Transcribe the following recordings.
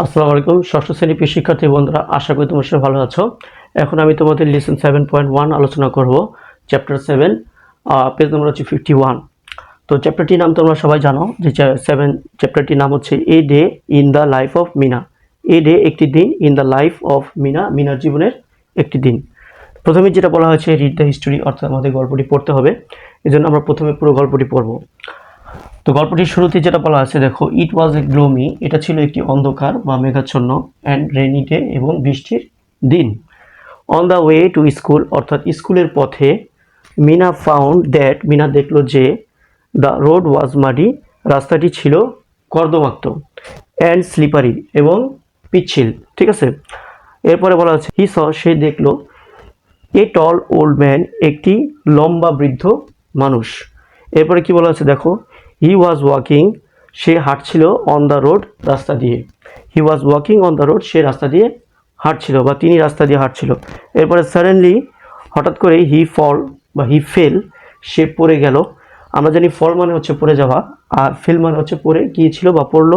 আসসালামু আলাইকুম, ষষ্ঠ শ্রেণি প্রিয় শিক্ষার্থী বন্ধুরা, আশা করি তোমরা সবাই ভালো আছো। এখন আমি তোমাদের লেসন সেভেন পয়েন্ট ওয়ান আলোচনা করব চ্যাপ্টার সেভেন পেজ নম্বর হচ্ছে ফিফটি ওয়ান তো চ্যাপ্টারটির নাম তোমরা সবাই জানো, যে সেভেন চ্যাপ্টারটির নাম হচ্ছে a day in the life of Mina a day একটি দিন in the life of Mina মিনার জীবনের একটি দিন। প্রথমে যেটা বলা হয়েছে রিড দ্য হিস্টোরি অর্থাৎ আমাদের গল্পটি পড়তে হবে। এই জন্য আমরা প্রথমে পুরো গল্পটি পড়ব। তো গল্পটির শুরুতে যেটা বলা আছে, দেখো ইট ওয়াজ এ গ্লোমি এটা ছিল একটি অন্ধকার বা মেঘাচ্ছন্ন অ্যান্ড রেনি ডে এবং বৃষ্টির দিন। On the way to school অর্থাৎ স্কুলের পথে মিনা ফাউন্ড দ্যাট মিনা দেখল যে দ্য রোড ওয়াজ মাডি রাস্তাটি ছিল কর্দমাক্ত অ্যান্ড স্লিপারি এবং পিচ্ছিল। ঠিক আছে? এরপরে বলা আছে হি স সে দেখল এ টল ওল্ড ম্যান একটি লম্বা বৃদ্ধ মানুষ। এরপরে কি বলা আছে, দেখো হি ওয়াজ ওয়াকিং সে হাঁটছিল অন দ্য রোড রাস্তা দিয়ে। He was walking on the road সে রাস্তা দিয়ে হাঁটছিল বা তিনি রাস্তা দিয়ে হাঁটছিল। এরপরে সাডেনলি হঠাৎ করে হি ফল বা হি ফেল সে পড়ে গেল। আমরা জানি ফল মানে হচ্ছে পড়ে যাওয়া, আর ফেল মানে হচ্ছে পড়ে গিয়েছিল বা পড়ল।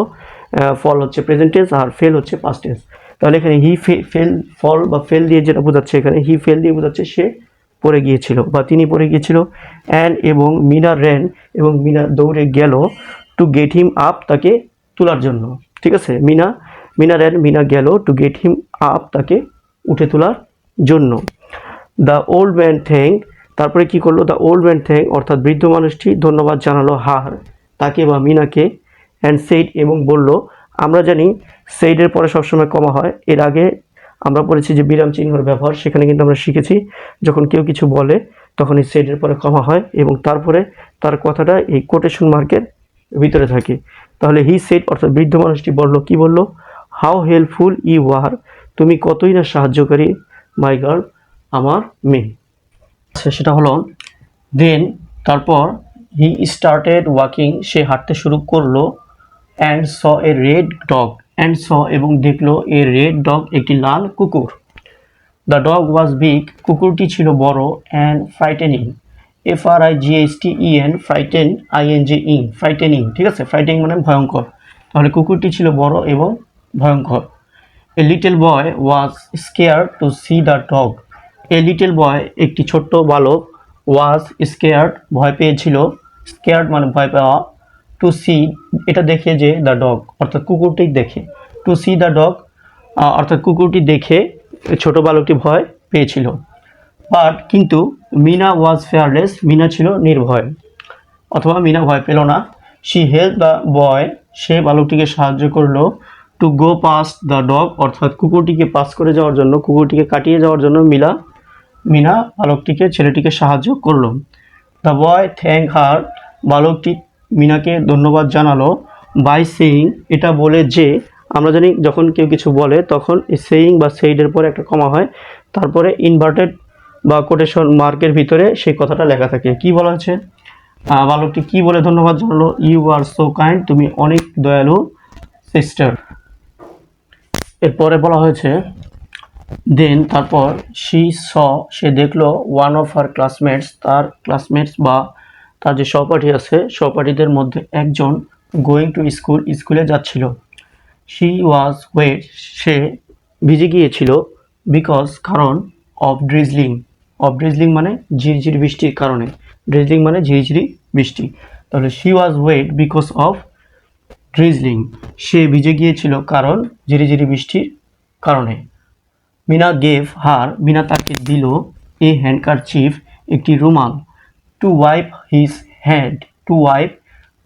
ফল হচ্ছে প্রেজেন্ট টেন্স আর ফেল হচ্ছে পাস্ট টেন্স তাহলে এখানে হি ফেল ফল বা ফেল দিয়ে যেটা বোঝাচ্ছে এখানে হি ফেল দিয়ে বোঝাচ্ছে সে পড়ে গিয়েছিল বা তিনি পড়ে গিয়েছিল। অ্যান্ড এবং মিনা র্যান এবং মিনা দৌড়ে গেল টু গেট হিম আপ তাকে তোলার জন্য। ঠিক আছে? মিনা মিনা র্যান মিনা গেল টু গেট হিম আপ তাকে উঠে তোলার জন্য। দ্য ওল্ড ম্যান থ্যাং তারপরে কি করল? দ্য ওল্ড ম্যান থ্যাং অর্থাৎ বৃদ্ধ মানুষটি ধন্যবাদ জানালো হার, তাকে বা মিনাকে অ্যান্ড সেইড এবং বলল, আমরা জানি সেইডের পরে সবসময় কমা হয়, এর আগে আমরা পড়েছি যে বিরাম চিহ্নর ব্যবহার, সেখানে কিন্তু আমরা শিখেছি যখন কেউ কিছু বলে তখন এই সেইডের পরে কমা হয় এবং তারপরে তার কথাটা এই কোটেশন মার্কের ভিতরে থাকে। তাহলে হি সেট অর্থাৎ বৃদ্ধ মানুষটি বলল, কি বলল? হাউ হেল্পফুল ইউ আর তুমি কতই না সাহায্যকারী মাই গার্ল আমার মেয়ে। আচ্ছা সেটা হলো দেন তারপর হি স্টার্টেড ওয়াকিং সে হাঁটতে শুরু করল and saw a red dog and saw এবং দেখল এ রেড ডগ একটি লাল কুকুর। দ্য ডগ ওয়াজ বিগ কুকুরটি ছিল বড় and frightening F R I G S T E N frighten I N G ing frightening ঠিক আছে? ফ্রাইটেনিং মানে ভয়ঙ্কর। তাহলে কুকুরটি ছিল বড় এবং ভয়ঙ্কর। A little boy was scare to see the dog a little boy একটি ছোট্ট বালক ওয়াজ স্কেয়ার্ড ভয় পেয়েছিল। স্কেয়ার্ড মানে ভয় পাওয়া। টু সি এটা দেখে যে দ্য ডগ অর্থাৎ কুকুরটি দেখে। টু সি দ্য ডগ অর্থাৎ কুকুরটি দেখে ছোট বালকটি ভয় পেয়েছিল। বাট কিন্তু মিনা ওয়াজ ফেয়ারলেস মিনা ছিল নির্ভয়। অথবা মিনা ভয় পেল না। শি হেল্প দ্য বয় সে বালকটিকে সাহায্য করল to go pass the dog অর্থাৎ কুকুরটিকে পাস করে যাওয়ার জন্য, কুকুরটিকে কাটিয়ে যাওয়ার জন্য মিলা মিনা বালকটিকে, ছেলেটিকে সাহায্য করল। দ্য বয় থ্যাংক হার বালকটি মিনাকে ধন্যবাদ জানালো বাই সেইং এটা বলে যে, আমরা জানি যখন কেউ কিছু বলে তখন সেইং বা সেইডের পরে একটা কমা হয়, তারপরে ইনভার্টেড বা কোটেশন মার্কের ভিতরে সেই কথাটা লেখা থাকে। কি বলা হচ্ছে বালকটি কি বলে ধন্যবাদ জানালো? ইউ আর সো কাইন্ড তুমি অনেক দয়ালু সিস্টার এরপরে বলা হয়েছে দেন তারপর শি স সে দেখল ওয়ান অফ হার ক্লাসমেটস তার ক্লাসমেটস বা তার যে সহপাঠী আছে। সহপাঠীদের মধ্যে একজন গোয়িং টু স্কুল স্কুলে যাচ্ছিল। শি ওয়াজ ওয়েট সে ভিজে গিয়েছিল বিকজ কারণ অফ ড্রিজলিং অফ ড্রিজলিং মানে ঝিরঝির বৃষ্টির কারণে। ড্রিজলিং মানে ঝিরিঝিরি বৃষ্টি। তাহলে she was wet because of drizzling সে ভিজে গিয়েছিল কারণ ঝিরিঝিরি বৃষ্টির কারণে। মিনা গেভ হার মিনা তাকে দিল এ হ্যান্ডকার চিফ একটি রুমাল। To wipe his head to wipe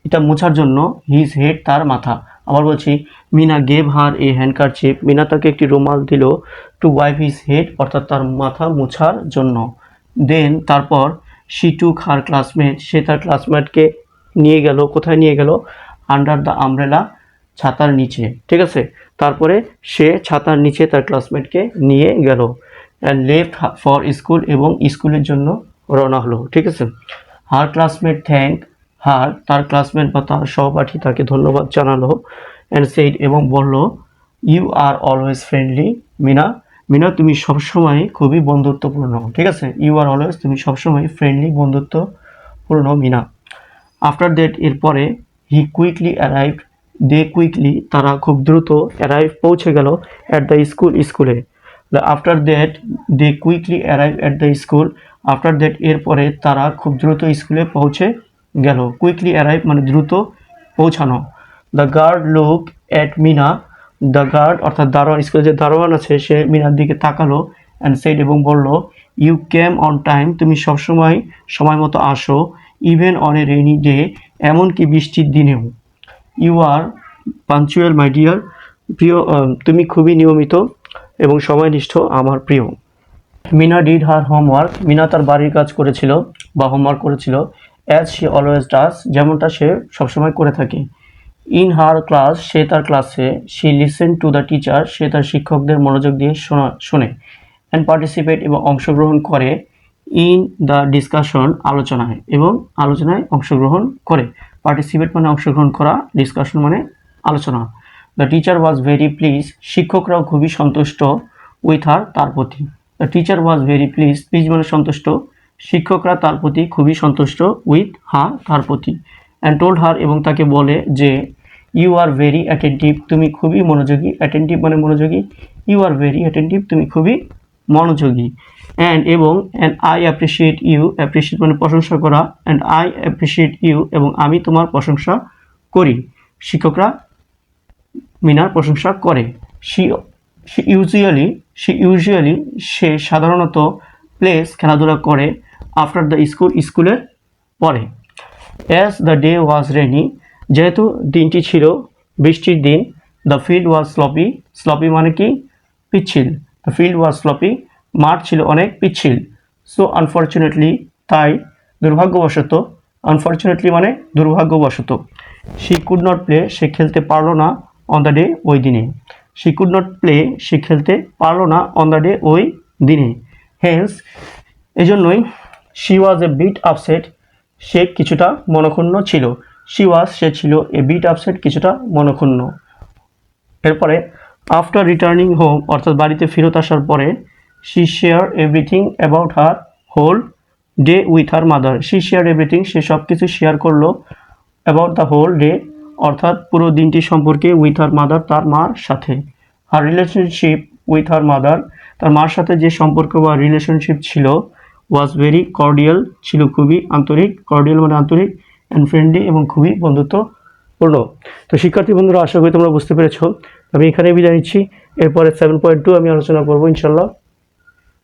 এটা মোছার জন্য হিজ হেড তার মাথা। আবার বলছি, Mina gave her a handkerchief Mina তাকে একটি রুমাল দিল টু ওয়াইপ হিজ হেড অর্থাৎ তার মাথা মোছার জন্য। দেন তারপর শি টুক হার ক্লাসমেট সে তার ক্লাসমেটকে নিয়ে গেল, কোথায় নিয়ে গেল? আন্ডার দ্য আমব্রেলা ছাতার নিচে। ঠিক আছে? তারপরে সে ছাতার নিচে তার ক্লাসমেটকে নিয়ে গেল। লেফট ফর স্কুল এবং স্কুলের জন্য রওনা হলো, ঠিক আছে? Her classmate, thank. হার, তার ক্লাসমেট বা তার সহপাঠী তাকে ধন্যবাদ জানালো অ্যান্ড সেইড এবং বলল you are always friendly Meena. Meena, তুমি সবসময় খুবই বন্ধুত্বপূর্ণ, ঠিক আছে? ইউ আর অলওয়েজ তুমি সবসময় ফ্রেন্ডলি বন্ধুত্বপূর্ণ, মিনা। আফটার দ্যাট এরপরে he quickly arrived they quickly তারা খুব দ্রুত অ্যারাইভ পৌঁছে গেল অ্যাট দ্য স্কুল স্কুলে after that they quickly arrive at the school after that এরপরে তারা খুব দ্রুত স্কুলে পৌঁছে গেল। কুইকলি অ্যারাইভ মানে দ্রুত পৌঁছানো। The guard look at Meena the guard অর্থাৎ দারোয়ান স্কুলে যে দারোয়ান আছে, সে মিনার দিকে তাকালো অ্যান্ড সেড এবং বলল ইউ ক্যাম অন টাইম তুমি সবসময় সময় মতো আসো even on a rainy day এমনকি বৃষ্টির দিনেও। You are punctual my dear প্রিয় তুমি খুবই নিয়মিত এবং সময়নিষ্ঠ আমার প্রিয়। Meena did her homework Meena তার বাড়ির কাজ করেছিল বা হোমওয়ার্ক করেছিল অ্যাজ শি অলওয়েজ ডাস যেমনটা সে সবসময় করে থাকে। ইন হার ক্লাস সে তার ক্লাসে she listen to the teacher সে তার শিক্ষকদের মনোযোগ দিয়ে শোনা, শোনে অ্যান্ড পার্টিসিপেট এবং অংশগ্রহণ করে ইন দ্য ডিসকাশন আলোচনায় এবং আলোচনায় অংশগ্রহণ করে। পার্টিসিপেট মানে অংশগ্রহণ করা ডিসকাশন মানে আলোচনা। The teacher was very please শিক্ষকরাও খুবই সন্তুষ্ট উইথ হার তার প্রতি। The teacher was very please please মানে সন্তুষ্ট। শিক্ষকরা তার প্রতি খুবই সন্তুষ্ট উইথ হার তার প্রতি। অ্যান্ড টোল্ড হার এবং তাকে বলে যে ইউ আর ভেরি অ্যাটেন্টিভ তুমি খুবই মনোযোগী। অ্যাটেন্টিভ মানে মনোযোগী। ইউ আর ভেরি অ্যাটেন্টিভ তুমি খুবই মনোযোগী। অ্যান্ড এবং and I appreciate you appreciate মানে প্রশংসা করা। অ্যান্ড আই অ্যাপ্রিসিয়েট ইউ এবং আমি তোমার প্রশংসা করি। শিক্ষকরা মিনার প্রশংসা করে। She she usually she usually সে সাধারণত প্লেস খেলাধুলা করে আফটার দ্য স্কুল স্কুলের পরে as the day was rainy যেহেতু দিনটি ছিল বৃষ্টির দিন the field was sloppy sloppy মানে কি? পিচ্ছিল। দ্য ফিল্ড ওয়াজ স্লপি মাঠ ছিল অনেক পিচ্ছিল। সো আনফর্চুনেটলি তাই দুর্ভাগ্যবশত আনফর্চুনেটলি মানে দুর্ভাগ্যবশত শি কুড নট প্লে সে খেলতে পারল না। অন দ্য ডে ওই দিনে। শি কুড নট প্লে সে খেলতে পারল না অন দ্য ডে ওই দিনে। হেন্স এজন্যই she was a bit upset সে কিছুটা মনক্ষুণ্ণ ছিল। শি ওয়াজ সে ছিল এ বিট আপসেট কিছুটা মনক্ষুণ্ণ। এরপরে আফটার রিটার্নিং হোম অর্থাৎ বাড়িতে ফেরত আসার পরে she share everything about her whole day with her mother she share everything সে সব কিছু শেয়ার করল অ্যাবাউট দ্য হোল ডে অর্থাৎ পুরো দিনটি সম্পর্কে উইথ হার মাদার তার মার সাথে। আর রিলেশনশিপ উইথ হার মাদার তার মার সাথে যে সম্পর্ক বা রিলেশনশিপ ছিল ওয়াজ ভেরি কর্ডিয়াল ছিল খুবই আন্তরিক। কর্ডিয়াল মানে আন্তরিক অ্যান্ড ফ্রেন্ডলি এবং খুবই বন্ধুত্বপূর্ণ। তো শিক্ষার্থী বন্ধুরা, আশা করি তোমরা বুঝতে পেরেছ। আমি এখানে বিদায় নিচ্ছি। এরপরে সেভেন পয়েন্ট টু আমি আলোচনা করব ইনশাল্লাহ